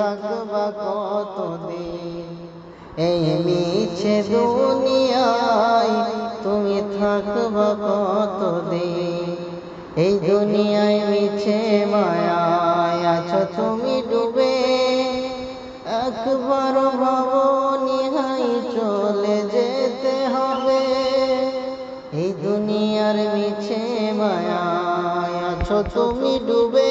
থাকবা কতদিন? এই মিছে দুনিয়ায় তুমি থাকবা কতদিন? এই দুনিয়ায় মিছে মায়ায় আছো তুমি ডুবে। একবার ভাবনি হাই চলে যেতে হবে। এই দুনিয়ার মিছে মায়ায় আছো তুমি ডুবে।